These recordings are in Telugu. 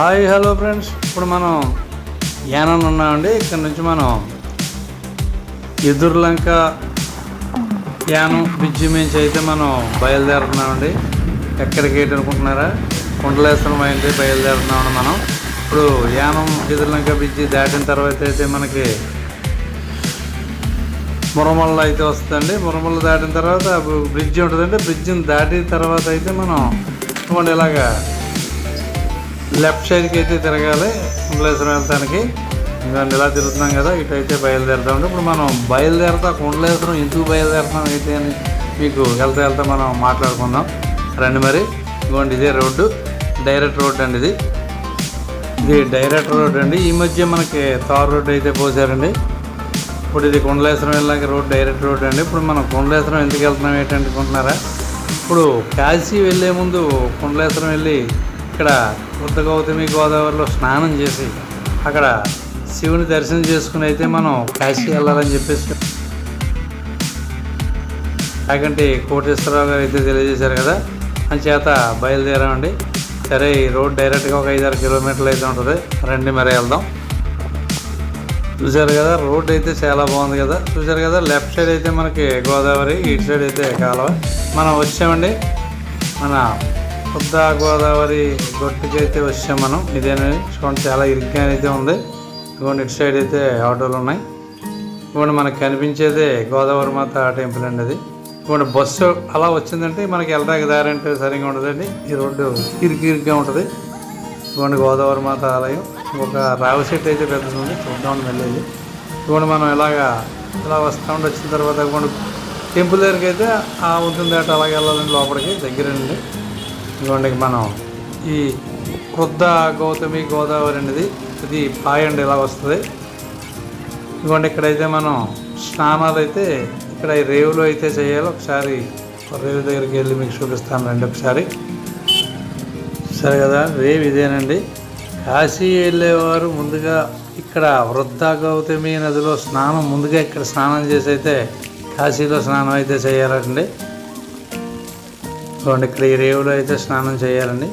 Hi hello friends. ఇప్పుడు మనం యానం ఉన్నామండి. ఇక్కడ నుంచి మనం ఎదురులంక యానం బ్రిడ్జి నుంచి అయితే మనం బయలుదేరుతున్నామండి. ఎక్కడికి ఏంటి అనుకుంటున్నారా? కుండలేశ్వరం అయితే బయలుదేరుతున్నామండి మనం. ఇప్పుడు యానం ఎదురులంక బ్రిడ్జి దాటిన తర్వాత అయితే మనకి మురమల్ల అయితే వస్తుందండి. మురమల్ల దాటిన తర్వాత బ్రిడ్జి ఉంటుందండి. బ్రిడ్జిని దాటిన తర్వాత అయితే మనం ఇటువంటి ఇలాగా లెఫ్ట్ సైడ్కి అయితే తిరగాలి. కుండలేశ్వరం వెళ్తానికి ఇంకా ఇలా తిరుగుతున్నాం కదా ఇటు అయితే బయలుదేరుతాం ఇప్పుడు మనం బయలుదేరుతా కుండలేశ్వరం ఎందుకు బయలుదేరుతాం అయితే అని మీకు వెళ్తా వెళ్తా మనం మాట్లాడుకుందాం. రండి మరి. ఇదిగోండి ఇదే రోడ్డు. డైరెక్ట్ రోడ్ అండి ఇది. ఇది డైరెక్ట్ రోడ్ అండి. ఈ మధ్య మనకి తార్ రోడ్ అయితే పోసారండి. ఇప్పుడు ఇది కొండలేశ్వరం వెళ్ళాక రోడ్ డైరెక్ట్ రోడ్ అండి. ఇప్పుడు మనం కొండలేశ్వరం ఎందుకు వెళ్తున్నాం ఏంటంటే అనుకుంటున్నారా? ఇప్పుడు కాశీ వెళ్ళే ముందు కొండలేశ్వరం వెళ్ళి ఇక్కడ బుద్ధ గౌతమి గోదావరిలో స్నానం చేసి అక్కడ శివుని దర్శనం చేసుకుని అయితే మనం కాశీ వెళ్ళాలని చెప్పేసి కాకంటి కోటేశ్వరరావు గారు అయితే తెలియజేశారు కదా. అని చేత బయలుదేరామండి. సరే ఈ రోడ్ డైరెక్ట్గా ఒక ఐదారు కిలోమీటర్లు అయితే ఉంటుంది. రండి మరి వెళ్దాం. చూసారు కదా రోడ్ అయితే చాలా బాగుంది కదా. చూసారు కదా లెఫ్ట్ సైడ్ అయితే మనకి గోదావరి ఇటు సైడ్ అయితే కాలువ. మనం వచ్చామండి. మన పెద్ద గోదావరి గొట్టుకి అయితే వచ్చాం మనం. ఇదేనండి చూడండి చాలా ఇరుగ్గా అయితే ఉంది. ఇదిగోండి ఇటు సైడ్ అయితే ఆటోలు ఉన్నాయి. ఇదిగోండి మనకు కనిపించేదే గోదావరి మాత టెంపుల్ అండి అది. ఇదిగోండి బస్సు అలా వచ్చిందంటే మనకి వెళ్ళడానికి దారి అంటే సరిగా ఉండదండి. ఈ రోడ్డు ఇరుకు ఇరుగ్గా ఉంటుంది. ఇదిగోండి గోదావరి మాత ఆలయం. ఒక రావి చెట్టు అయితే పెద్దది ఉంది చూద్దామని వెళ్ళేది. ఇదిగోండి మనం ఇలాగా ఇలా వస్తూ ఉండి వచ్చిన తర్వాత ఇదిగోండి టెంపుల్ దగ్గరికి అయితే ఆ ఉంటుంది అటు అలాగే వెళ్ళాలండి లోపలికి దగ్గరండి. ఇదిగోండి మనం ఈ వృద్ధ గౌతమి గోదావరి అనేది ఇది పాయ అండి ఇలా వస్తుంది. ఇదిగోండి ఇక్కడైతే మనం స్నానాలు అయితే ఇక్కడ ఈ రేవులో అయితే చేయాలి. ఒకసారి రేవు దగ్గరికి వెళ్ళి మీకు చూపిస్తాను రండి ఒకసారి. సరే కదా రేవు ఇదేనండి. కాశీ వెళ్ళేవారు ముందుగా ఇక్కడ వృద్ధ గౌతమి నదిలో స్నానం ముందుగా ఇక్కడ స్నానం చేసి అయితే కాశీలో స్నానం అయితే చేయాలండి. చూడండి ఇక్కడ ఈ రేవులో అయితే స్నానం చేయాలండి.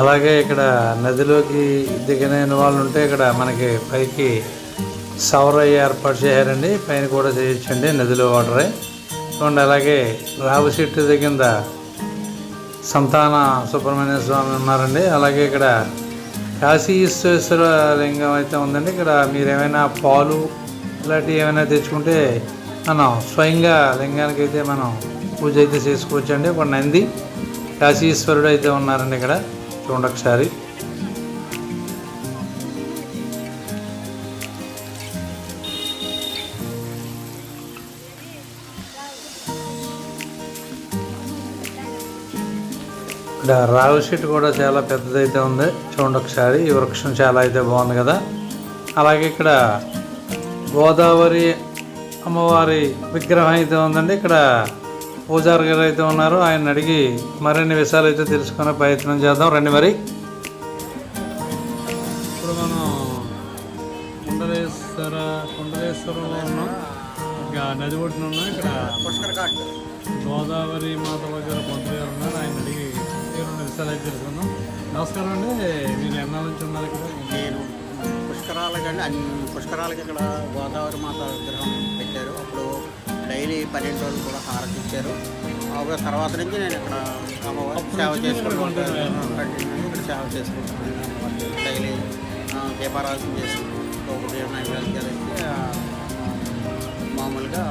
అలాగే ఇక్కడ నదిలోకి దిగలేని వాళ్ళు ఉంటే ఇక్కడ మనకి పైకి సౌర ఏర్పాటు చేయాలండి. పైన కూడా చేయొచ్చండి నదిలో వాటరే. చూడండి అలాగే రావి చెట్టు సంతాన సుబ్రహ్మణ్య స్వామి ఉన్నారండి. అలాగే ఇక్కడ కాశీ ఈశ్వేశ్వర లింగం అయితే ఉందండి. ఇక్కడ మీరు ఏమైనా పాలు ఇలాంటివి ఏమైనా తెచ్చుకుంటే మనం స్వయంగా లింగానికి అయితే మనం పూజ అయితే చేసుకోవచ్చండి. ఒక నంది కాశీశ్వరుడు అయితే ఉన్నారండి ఇక్కడ. చూడండి ఒకసారి. ఇక్కడ రావి చెట్టు కూడా చాలా పెద్దదైతే ఉంది. చూడండి ఒకసారి ఈ వృక్షం చాలా అయితే బాగుంది కదా. అలాగే ఇక్కడ గోదావరి అమ్మవారి విగ్రహం అయితే ఉందండి. ఇక్కడ పూజారి గారు అయితే ఉన్నారు. ఆయన అడిగి మరిన్ని విషయాలు అయితే తెలుసుకునే ప్రయత్నం చేద్దాం. రండి మరి. ఇప్పుడు మనం కుండలేశ్వర కుండలేశ్వరంలో ఉన్నాం. ఇంకా నది ఒడ్డున ఉన్నాం. ఇక్కడ గోదావరి మాత దగ్గర మంత్రి గారు ఉన్నారు. ఆయన అడిగి రెండు విషయాలు అయితే తెలుసుకుందాం. నమస్కారం అండి. మీరు ఎన్నాళ్ళ నుంచి ఉన్నారు ఇక్కడ? నేను పుష్కరాలకి అండి అన్ని పుష్కరాలకి ఇక్కడ గోదావరి మాత విగ్రహం పెట్టారు. అప్పుడు డైలీ పన్నెండు రోజులు కూడా హారతి ఇచ్చారు. ఆ తర్వాత నుంచి నేను ఇక్కడ అమ్మవారి సేవ నుంచి మీరు చేసుకుంటాను continuous గా కంటిన్యూ ఇక్కడ సేవ చేసుకుంటాను డైలీ దీపారాధన చేసి ఒక ఉదయం నైవేద్యాలు మామూలుగా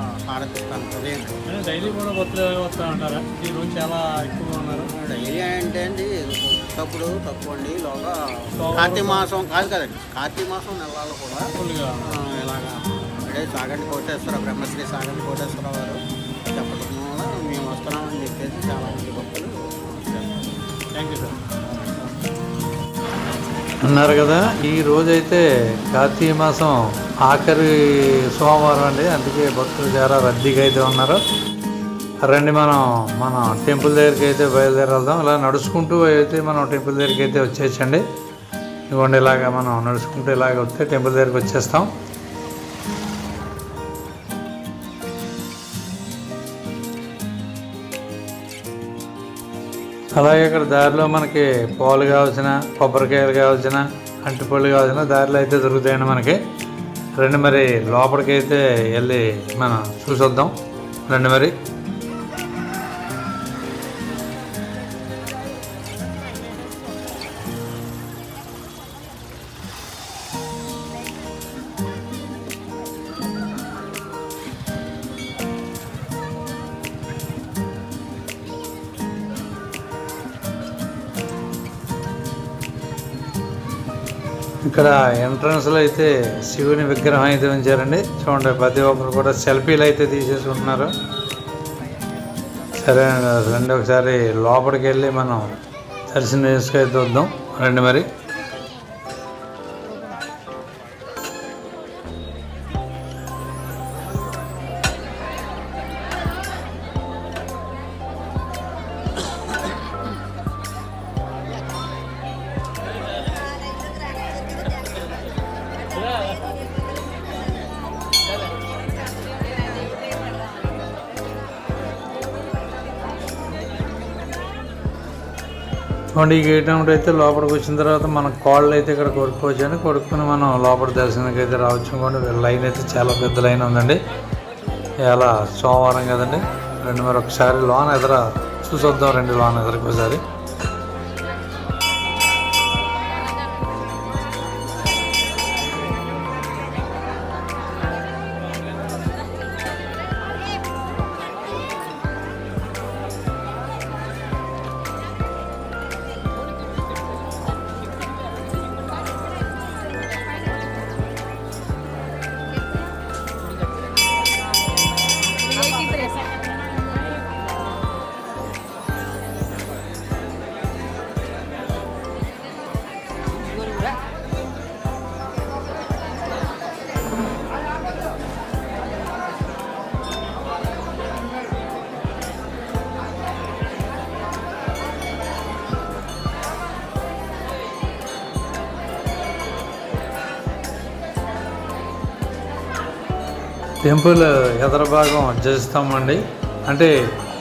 ఉదయం డైలీ కూడా భక్తులు వస్తూ ఉంటారా ఈ రోజు చాలా ఎక్కువగా ఉన్నారు. అంటే అండి తప్పుడు తక్కువ అండి లోగా కార్తీక మాసం కాదు కదండి కార్తీక మాసం నెలలు కూడా ఇలాగా అంటే సాగంటి కోటేశ్వర బ్రహ్మశ్రీ సాగంటి కోటేశ్వర వారు చెప్పడం వల్ల మేము వస్తున్నామని చెప్పేసి చాలా మంది భక్తులు. థ్యాంక్ యూ సార్ అన్నారు కదా ఈ రోజైతే కార్తీక మాసం ఆఖరి సోమవారం అండి అందుకే భక్తులు చాలా రద్దీగా అయితే ఉన్నారు రండి మనం మన టెంపుల్ దగ్గరికి అయితే బయలుదేరేద్దాం వెళ్దాం ఇలా నడుచుకుంటూ అయితే మనం టెంపుల్ దగ్గరికి అయితే వచ్చేసండి ఇవ్వండి ఇలాగ మనం నడుచుకుంటూ ఇలాగ వస్తే టెంపుల్ దగ్గరికి వచ్చేస్తాం. అలాగే ఇక్కడ దారిలో మనకి పాలు కావాల్సిన కొబ్బరికాయలు కావాల్సిన అంటిపళ్ళు కావాల్సిన దారిలో అయితే దొరుకుతాయండి మనకి. రండి మరి లోపలికి అయితే వెళ్ళి మనం చూసొద్దాం. రండి మరి. ఇక్కడ ఎంట్రన్స్లో అయితే శివుని విగ్రహం అయితే ఉంచారండి. చూడండి ప్రతి ఒక్కరు కూడా సెల్ఫీలు అయితే తీసేసుకుంటున్నారు. సరే అండి, రండి ఒకసారి లోపలికి వెళ్ళి మనం దర్శనం చేసుకొని చూద్దాం రండి మరి. చూడండి ఈ గేట్ అయితే లోపలికి వచ్చిన తర్వాత మన కాళ్ళు అయితే ఇక్కడ కొడుకోవచ్చు కొడుకుని మనం లోపల దర్శనానికి అయితే రావచ్చు. అనుకోండి లైన్ అయితే చాలా పెద్ద లైన్ ఉందండి. ఇలా సోమవారం కదండి. రెండు మరి ఒకసారి లోన్ ఎదుర చూసొద్దాం. రెండు లోన్ ఎదురుకి టెంపుల్ ఎదర భాగం చేస్తామండి అంటే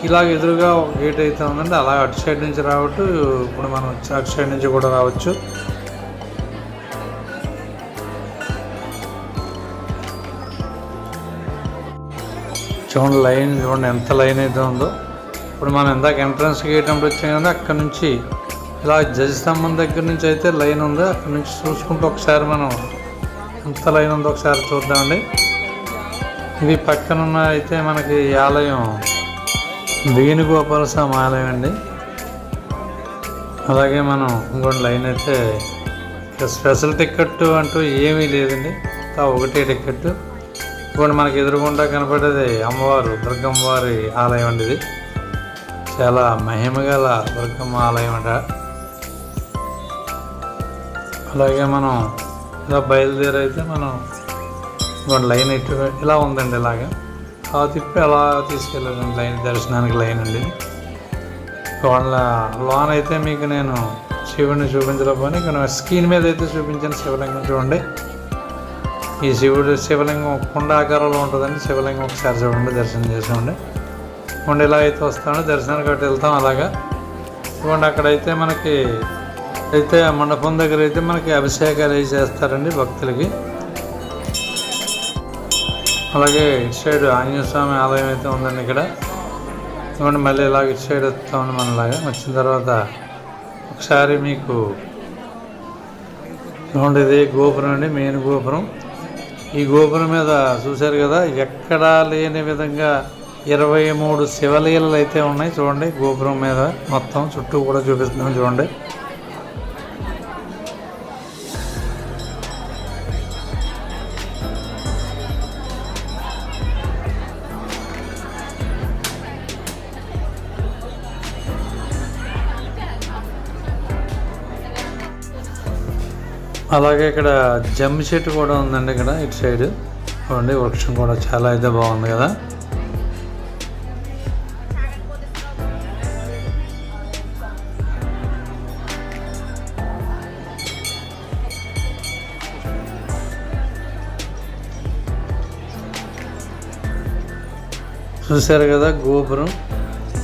ఇలాగ ఎదురుగా ఒక గేట్ అయితే ఉందండి అలా అటు సైడ్ నుంచి రావచ్చు ఇప్పుడు మనం అటు సైడ్ నుంచి కూడా రావచ్చు. చూడండి లైన్ చూడండి ఎంత లైన్ అయితే ఉందో. ఇప్పుడు మనం ఇందాక ఎంట్రన్స్ గేట్ నెంబర్ వచ్చాం కదా అక్కడ నుంచి ఇలా జడ్జి స్తంభం దగ్గర నుంచి అయితే లైన్ ఉంది. అక్కడ నుంచి చూసుకుంటూ ఒకసారి మనం ఎంత లైన్ ఉందో ఒకసారి చూద్దామండి. ఇది పక్కన ఉన్న అయితే మనకి ఆలయం వేణుగోపాల స్వామి ఆలయం అండి. అలాగే మనం ఇంకోటి లైన్ అయితే స్పెషల్ టికెట్ అంటూ ఏమీ లేదండి. ఆ ఒకటే టికెట్ ఇప్పుడు మనకి ఎదురుగుండా కనపడేది అమ్మవారు దుర్గమ్మవారి ఆలయం అండి ఇది. చాలా మహిమగల దుర్గమ్మ ఆలయం అంట. అలాగే మనం ఇలా బయలుదేరైతే మనం ఇవ్వండి లైన్ ఇటు ఇలా ఉందండి ఇలాగా. ఆ తిప్పి అలా తీసుకెళ్ళాలండి లైన్ దర్శనానికి లైన్ అండి. వాళ్ళ లోన్ అయితే మీకు నేను శివుడిని చూపించలేకపోయినా ఇక్కడ స్క్రీన్ మీద అయితే చూపించాను శివలింగం చూడండి. ఈ శివుడు శివలింగం కుండ ఆకారంలో ఉంటుందండి శివలింగం ఒకసారి చూడండి దర్శనం చేసామండి ఇవ్వండి ఇలా అయితే వస్తామండి దర్శనానికి అటు వెళ్తాం అలాగా. ఇవ్వండి అక్కడైతే మనకి అయితే ఆ మండపం దగ్గర అయితే మనకి అభిషేకాలు అవి చేస్తారండి భక్తులకి. అలాగే ఇటు సైడ్ ఆంజనేయ స్వామి ఆలయం అయితే ఉందండి ఇక్కడ. ఇవ్వండి మళ్ళీ ఇలాగ ఇటు సైడ్ వస్తామండి మనలాగా. వచ్చిన తర్వాత ఒకసారి మీకు చూడండి ఇది గోపురం అండి మెయిన్ గోపురం. ఈ గోపురం మీద చూశారు కదా ఎక్కడా లేని విధంగా ఇరవై మూడు శివలీలలు అయితే ఉన్నాయి చూడండి గోపురం మీద మొత్తం చుట్టూ కూడా చూపిస్తున్నాం చూడండి. అలాగే ఇక్కడ జమ్మి చెట్టు కూడా ఉందండి ఇక్కడ ఇటు సైడ్. చూడండి వృక్షం కూడా చాలా అయితే బాగుంది కదా. చూశారు కదా గోపురం.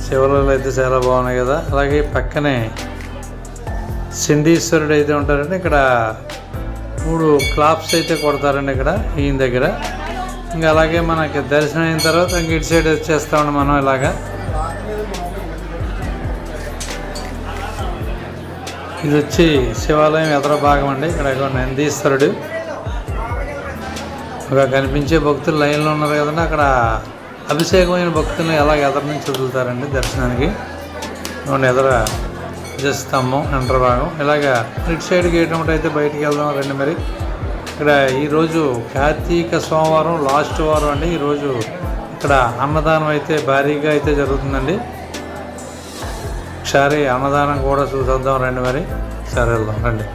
శివరాలు అయితే చాలా బాగున్నాయి కదా. అలాగే పక్కనే సిండీశ్వరుడు అయితే ఉంటారంటే ఇక్కడ మూడు క్లాప్స్ అయితే కొడతారండి ఇక్కడ ఈయన దగ్గర. ఇంకా అలాగే మనకి దర్శనం అయిన తర్వాత ఇంక ఇటు సైడ్ వచ్చేస్తామండి మనం ఇలాగా. ఇది వచ్చి శివాలయం ఎదర భాగం అండి. ఇక్కడ నందీశ్వరుడు. ఒక కనిపించే భక్తులు లైన్లో ఉన్నారు కదండి. అక్కడ అభిషేకమైన భక్తులను ఎలా ఎదర నుంచి వదులుతారండి దర్శనానికి? ఎదర జస్ట్ స్తంభం ఎంటర్ భాగం ఇలాగా ఇటు సైడ్ గేట్ అయితే బయటికి వెళ్దాం రండి మరి. ఇక్కడ ఈరోజు కార్తీక సోమవారం లాస్ట్ వారం అండి. ఈరోజు ఇక్కడ అన్నదానం అయితే భారీగా అయితే జరుగుతుందండి. ఒకసారి అన్నదానం కూడా చూసేద్దాం రండి మరి. సరే వెళ్దాం రండి.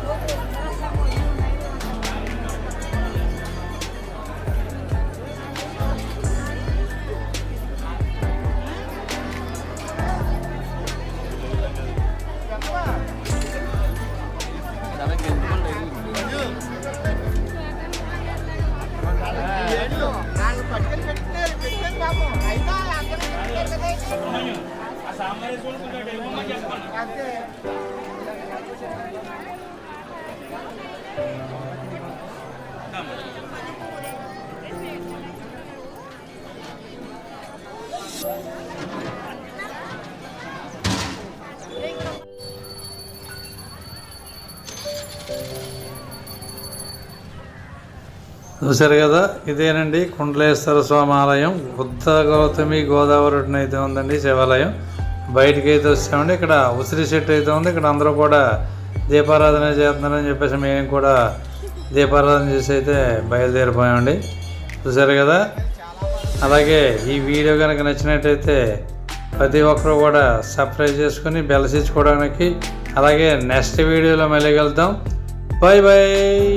చూశారు కదా? ఇదేనండి కుండలేశ్వర స్వామి ఆలయం. బుద్ధ గౌతమి గోదావరి ఒడ్డున అయితే ఉందండి శివాలయం. బయటికి అయితే వచ్చామండి. ఇక్కడ ఉసిరి చెట్టు అయితే ఉంది. ఇక్కడ అందరూ కూడా దీపారాధన చేస్తున్నారని చెప్పేసి మేము కూడా దీపారాధన చేసి అయితే బయలుదేరిపోయామండి. చూసారు కదా? అలాగే ఈ వీడియో కనుక నచ్చినట్టయితే ప్రతి ఒక్కరు కూడా సబ్స్క్రైబ్ చేసుకుని బెల్ చేసుకోవడానికి అలాగే నెక్స్ట్ వీడియోలో మళ్ళీ వెళ్తాం బాయ్ బాయ్